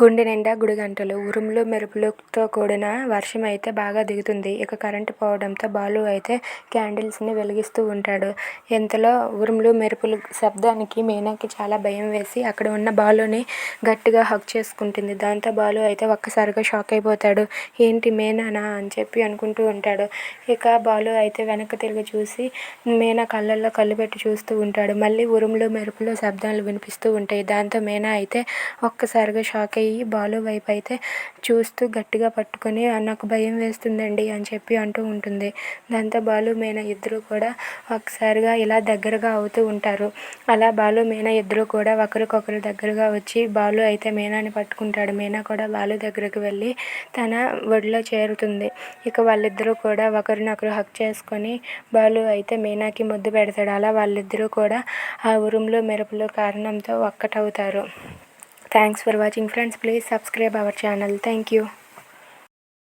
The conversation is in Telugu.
గుండె నిండా గుడిగంటలు. ఉరుములు మెరుపులతో కూడిన వర్షం అయితే బాగా దిగుతుంది. ఇక కరెంటు పోవడంతో బాలు అయితే క్యాండిల్స్ ని వెలిగిస్తూ ఉంటాడు ఇంతలో ఉరుములు మెరుపులు శబ్దానికి మీనాకి చాలా భయం వేసి అక్కడ ఉన్న బాలుని గట్టిగా హక్ చేసుకుంటుంది. దాంతో బాలు అయితే ఒక్కసారిగా షాక్ అయిపోతాడు ఏంటి మీనానా అని చెప్పి అనుకుంటూ ఉంటాడు ఇక బాలు అయితే వెనక్కి తిరిగి చూసి మీనా కళ్ళల్లో కళ్ళు పెట్టి చూస్తూ ఉంటాడు మళ్ళీ ఉరుములు మెరుపులు శబ్దాలు వినిపిస్తూ ఉంటాయి దాంతో మీనా అయితే ఒక్కసారిగా షాక్ అయ్యి చేయి బాలు వైపు అయితే చూస్తూ గట్టిగా పట్టుకొని నాకు భయం వేస్తుందండి అని చెప్పి అంటూ ఉంటుంది దాంతో బాలు మీన ఇద్దరు కూడా ఒకసారిగా ఇలా దగ్గరగా అవుతూ ఉంటారు అలా బాలు మీన ఇద్దరు కూడా ఒకరికొకరు దగ్గరగా వచ్చి బాలు అయితే మీనాని పట్టుకుంటాడు మీనా కూడా బాలు దగ్గరకు వెళ్ళి తన ఒడిలో చేరుతుంది ఇక వాళ్ళిద్దరూ కూడా ఒకరినొకరు హక్ చేసుకొని బాలు అయితే మీనాకి ముద్దు పెడతాడు అలా వాళ్ళిద్దరూ కూడా ఆ ఉరుములు మెరుపులు కారణంతో ఒక్కటవుతారు Thanks for watching friends. Please subscribe our channel. Thank you.